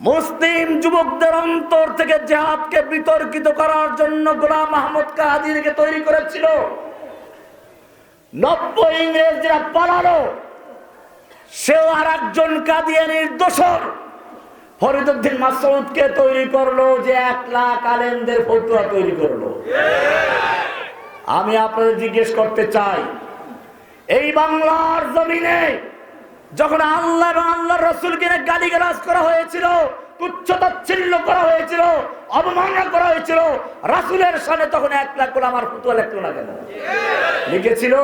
মুসলিম যুবকদের অন্তর থেকে জেহাদকে বিতর্কিত করার জন্য গোলাম মাহমুদ কাদিরকে তৈরি করেছিল। নব্য ইংরেজরা পালালো। সেও আর একজন কাদিয়ানির দোসর ফরিদুদ্দিন মাসউদকে তৈরি করল যে এক লাখ আলেমদের ফতুয়া তৈরি করল। আমি আপনাদের জিজ্ঞেস করতে চাই, এই বাংলার জমিনে যখন আল্লাহ এবং আল্লাহ রসুলকে গালি গালাজ করা হয়েছিল, তুচ্ছতাচ্ছিল্য করা হয়েছিল, অবমাননা করা হয়েছিল, রাসুলের সামনে তখন এক লাখ করে আমার ফুতুয়া লিখলো না কেন? লিখেছিল,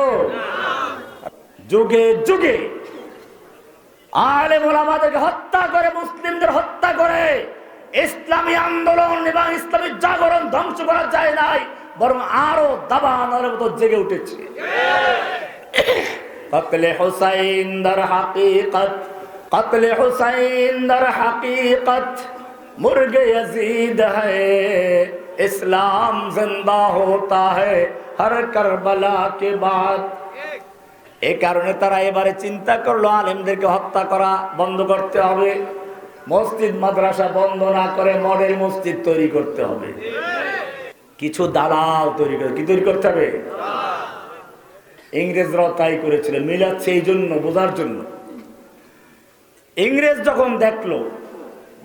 যুগে যুগে আলেম ওলামাদেরকে হত্যা করে, মুসলিমদের হত্যা করে, ইসলামী আন্দোলন এবং ইসলামী জাগরণ ধ্বংস করা যায় নাই, বরং আরও দাবানোর মতো জেগে উঠেছে। কতলে হুসাইন দর হাকিকত কপলে হুসাইন দর হাকিকত মুরগ यजीद है इस्लाम जिंदा होता है हर करबला এ কারণে তারা এবারে চিন্তা করল, আলেমদেরকে হত্যা করা বন্ধ করতে হবে। মসজিদ, মাদ্রাসা বন্ধ না করে মডেল মসজিদ তৈরি করতে হবে। কিছু দালাল তৈরি করে, কি তৈরি করতে হবে? ইংরেজরাও তাই করেছিল মিলাচ্ছে এই জন্য বোঝার জন্য। ইংরেজ যখন দেখল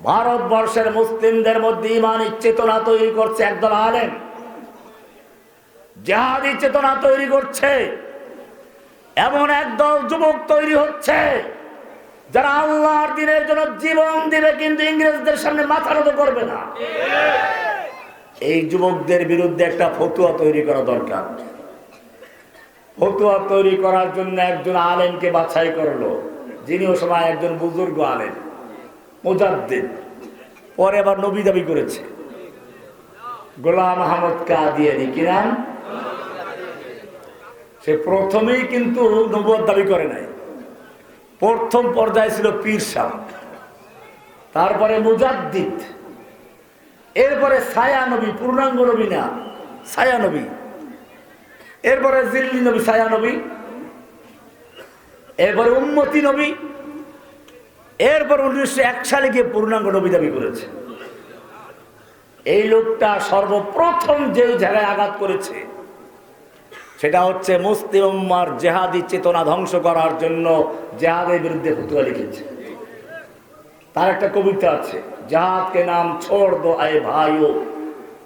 ভারতবর্ষের মুসলিমদের মধ্যে ইমান চেতনা তৈরি করছে একদল আলেম জাহাদি চেতনা তৈরি করছে এমন একদল যুবক তৈরি হচ্ছে যারা আল্লাহর দিনের জন্য জীবন দিবে কিন্তু ইংরেজদের সামনে মাথা নত করবে না। এই যুবকদের বিরুদ্ধে একটা ফতুয়া তৈরি করা দরকার। ফতুয়া তৈরি করার জন্য একজন আলেমকে বাছাই করল। যিনি ও সময় একজন বুজুর্গ আলেম মুজাদ্দিন পরে আবার নবী দাবি করেছে। গোলাম আহমদ কাদিয়ানি কি নাম? সে প্রথমেই কিন্তু নবুয়ার দাবি করে নাই। প্রথম পর্যায়ে ছিল পীর শাহ। তারপরে মুজাদ্দিদ। এরপরে ছায়া নবী, পূর্ণাঙ্গ নবী না, ছায়া নবী। এরপরে জিল্লি নবী, ছায়া নবী। এরপরে উম্মতি নবী। এরপর উনিশশো এক সালে গিয়ে পূর্ণাঙ্গ নবী দাবি করেছে। এই লোকটা সর্বপ্রথম যে জায়গায় আঘাত করেছে। সেটা হচ্ছে মুসলিম উম্মার জেহাদি চেতনা ধ্বংস করার জন্য জেহাদের বিরুদ্ধে ফতুয়া লিখেছে। তার একটা কবিতা আছে জাহাদ কে নাম ছোড় দো আয় ভাইও,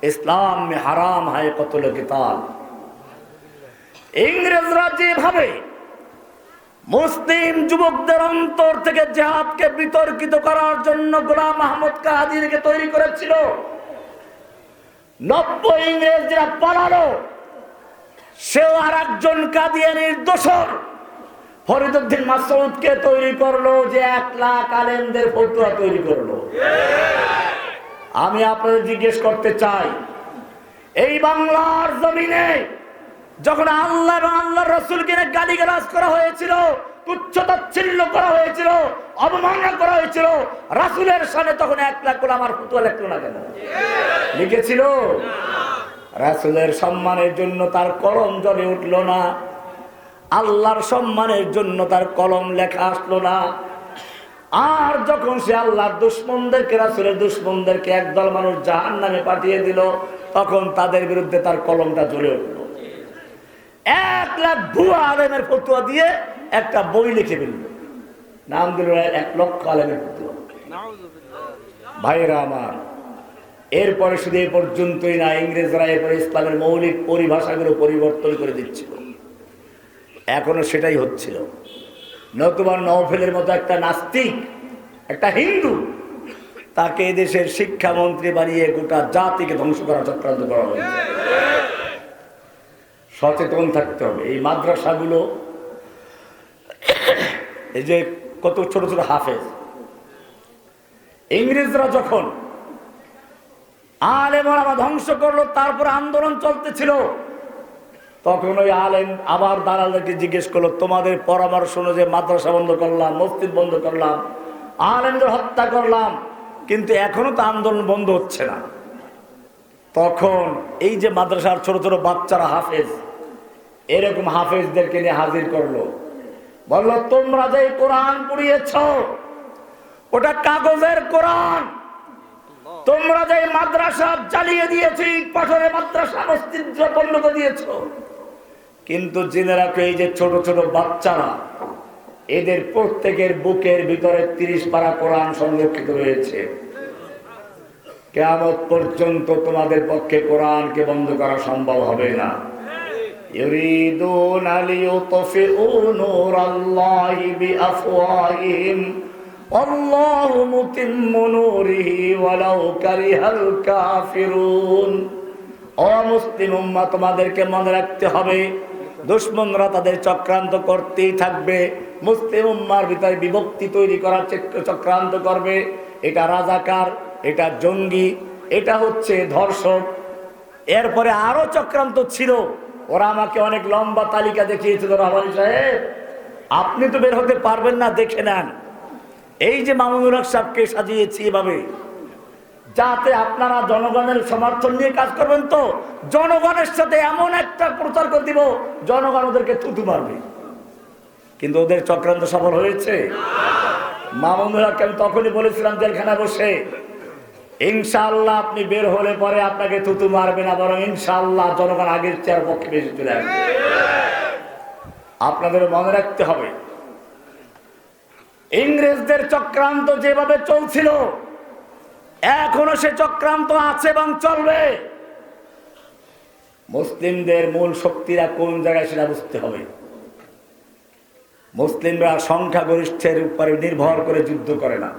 ইসলাম হারাম হায় কতল কিতাল। ইংরেজরা যেভাবে মুসলিম যুবকদের অন্তর থেকে জেহাদকে বিতর্কিত করার জন্য গোলাম মাহমুদ কাদিরকে তৈরি করেছিল নব্য ইংরেজরা পালালো। সেও আর একজন কাদিয়ানির দোসর ফরিদুদ্দিন মাসউদকে তৈরি করল যে এক লাখ আলেমদের ফতুয়া তৈরি করল। আমি আপনাদের জিজ্ঞেস করতে চাই, এই বাংলার জমিনে যখন আল্লাহ এবং আল্লাহ রসুলকে গালি গালাজ করা হয়েছিল তুচ্ছতাচ্ছিল্য করা হয়েছিল অবমাননা করা হয়েছিল, রাসুলের সামনে তখন এক লাখ করে আমার ফুতুয়া লিখলো না কেন? লিখেছিল, রাসুলের সম্মানের জন্য তার কলম জ্বলে উঠল না, আল্লাহর সম্মানের জন্য তার কলম লেখা আসলো না। আর যখন সে আল্লাহর দুশ্মনদেরকে, রাসুলের দুশ্মনদেরকে একদল মানুষ জাহান নামে পাঠিয়ে দিল, তখন তাদের বিরুদ্ধে তার কলমটা জ্বলে উঠল। এক লাখ ভুয়া আলেমের ফতুয়া দিয়ে একটা বই লিখে ফেলল। নাম দিল এক লক্ষ আলেমের ফতুয়া। ভাইরা আমার, এরপরে শুধু এ পর্যন্তই না, ইংরেজরা এরপরে ইসলামের মৌলিক পরিভাষাগুলো পরিবর্তন করে দিচ্ছিল। এখনও সেটাই হচ্ছিল। নতুবা নওফেলের মতো একটা নাস্তিক, একটা হিন্দু, তাকে এদেশের শিক্ষামন্ত্রী বানিয়ে গোটা জাতিকে ধ্বংস করার চক্রান্ত করা হয়েছে। সচেতন থাকতে হবে। এই মাদ্রাসাগুলো, এই যে কত ছোট ছোট হাফেজ, ইংরেজরা যখন আলেম ওলামা ধ্বংস করল, তারপরে আন্দোলন চলতেছিল, তখন ওই আলেম আবার দালালদেরকে জিজ্ঞেস করল, তোমাদের পরামর্শ অনুযায়ী মাদ্রাসা বন্ধ করলাম, মসজিদ বন্ধ করলাম, আলেমদের হত্যা করলাম, কিন্তু এখনও তো আন্দোলন বন্ধ হচ্ছে না। তখন এই যে মাদ্রাসার ছোট ছোট বাচ্চারা হাফেজ এরকম হাফেজদেরকে নিয়ে হাজির করল। বলল, তোমরা যে কোরআন পড়িয়েছ, ওটা কাগজের কোরআন। তোমরা যে মাদ্রাসা চালিয়ে দিয়েছি পাথরে মাদ্রাসা অস্তিত্ব বন্ধ দিয়েছ। কিন্তু জেনে রাখো এই যে ছোট ছোট বাচ্চারা, এদের প্রত্যেকের বুকের ভিতরে তিরিশ পারা কোরআন সংরক্ষিত রয়েছে। কেমন পর্যন্ত তোমাদের পক্ষে কোরআনকে বন্ধ করা সম্ভব হবে না। يريدون ليطفئوا نور الله بأفواههم والله متم نوره ولو كره الكافرون অমুসলিম উম্মা তোমাদেরকে মনে রাখতে হবে দুশ্মনরা তাদের চক্রান্ত করতেই থাকবে মুসলিম উম্মার ভিতরে বিভক্তি তৈরি করার চেক- চক্রান্ত করবে এটা রাজাকার এটা জঙ্গি এটা হচ্ছে ধর্ষক এরপরে আরো চক্রান্ত ছিল ওরা আমাকে অনেক লম্বা তালিকা দেখিয়েছিল, রহমানি সাহেব। আপনি তো বের হতে পারবেন না, দেখে নেন। এই যে মামুনুল হক সাহেবকে সাজিয়েছি এভাবে, যাতে আপনারা জনগণের সমর্থন নিয়ে কাজ করবেন তো, জনগণের সাথে এমন একটা প্রচার করে দিব, জনগণ ওদেরকে থুতু মারবে। কিন্তু ওদের চক্রান্ত সফল হয়েছে। হককে আমি তখনই বলেছিলাম, জেলখানায় বসে ইনশাআল্লাহ আপনি বের হলে পরে আপনাকে থুতু মারবে না, বরং ইনশাআল্লাহ জনগণ আগের চেয়ার পক্ষে বেশি চলে আসবে। আপনাদের মনে রাখতে হবে, ইংরেজদের চক্রান্ত যেভাবে চলছিল, এখনও সে চক্রান্ত আছে এবং চলবে। মুসলিমদের মূল শক্তিরা কোন জায়গায় সেটা বুঝতে হবে। মুসলিমরা সংখ্যাগরিষ্ঠের উপরে নির্ভর করে যুদ্ধ করে না।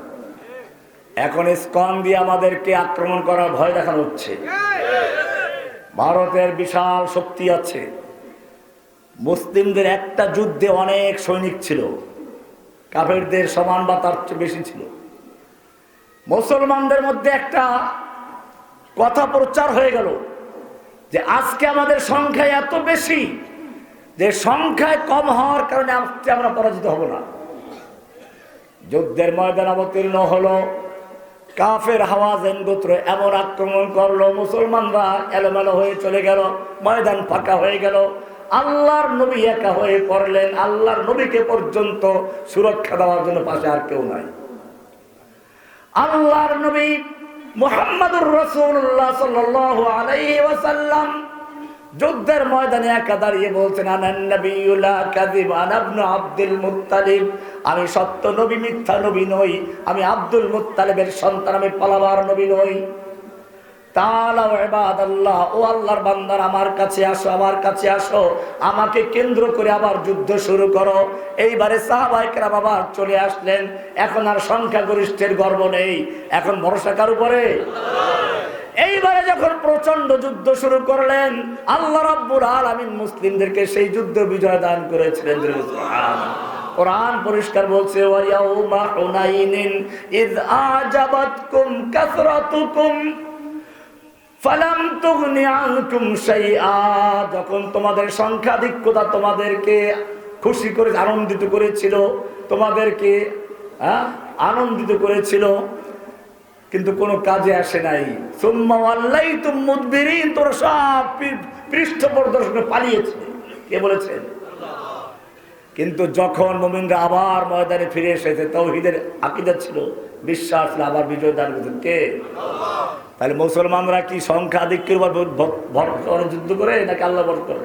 এখন স্কন দিয়ে আমাদেরকে আক্রমণ করার ভয় দেখানো হচ্ছে। ভারতের বিশাল শক্তি আছে। মুসলিমদের একটা যুদ্ধে অনেক সৈনিক ছিল। কাফেরদের সমান বা তার চেয়ে বেশি ছিল। মুসলমানদের মধ্যে একটা কথা প্রচার হয়ে গেল যে আজকে আমাদের সংখ্যা এত বেশি যে সংখ্যায় কম হওয়ার কারণে আজকে আমরা পরাজিত হব না। যুদ্ধের ময়দান অবতীর্ণ হলো। কাফের হাওয়াজেন গোত্র এমন আক্রমণ করল, মুসলমানরা এলোমেলো হয়ে চলে গেল, ময়দান ফাঁকা হয়ে গেল। আল্লাহর নবী একা হয়ে পড়লেন, আল্লাহর নবীকে পর্যন্ত সুরক্ষা দেওয়ার জন্য পাশে আর কেউ নাই। আল্লাহর নবী মোহাম্মদুর রসুল্লাহ সাল্লাহ আলাই ওয়াসাল্লাম যুদ্ধের ময়দানে একা দাঁড়িয়ে বলছেন আব্দুল মুত্তালিব। আমি সত্য নবী, মিথ্যা নবী নই। আমি আব্দুল মুত্তালিবের সন্তান, আমি পালাবার নবী নই। ইবাদাল্লাহ, ও আল্লাহর বান্দার, আমার কাছে আসো, আমার কাছে আসো। আমাকে কেন্দ্র করে আবার যুদ্ধ শুরু করো। এইবারে সাহাবায়ে কেরাম আবার চলে আসলেন। এখন আর সংখ্যাগরিষ্ঠের গর্ব নেই। এখন ভরসা কার উপরে? এইবারে যখন প্রচণ্ড যুদ্ধ শুরু করলেন আল্লাহ রাব্বুল আলামিন মুসলিমদেরকে সেই যুদ্ধ বিজয় দান করেছিলেন। কোরআন পরিষ্কার বলছে ওয়ায়াউমা হুনাইনিন ইয আজাবাতকুম কাসরাতুকুম ফালাম তুগনি আনকুম শাইআ। যখন তোমাদের সংখ্যাধিক্যতা তোমাদেরকে খুশি করে আনন্দিত করেছিল তোমাদেরকে হ্যাঁ, আনন্দিত করেছিল কিন্তু কোনো কাজে আসে নাই। সুম্মা মুদবিরিন, তোরা সব পৃষ্ঠ প্রদর্শনে পালিয়েছে। কে বলেছেন কিন্তু যখন মুমিনরা আবার ময়দানে ফিরে এসেছে, তৌহিদের আকিদা ছিল, বিশ্বাস আবার বিজয় দান করেছেন কে? তাহলে মুসলমানরা কি সংখ্যা আধিক্যের উপর ভর করে, যুদ্ধ করে, নাকি আল্লাহ ভর করে?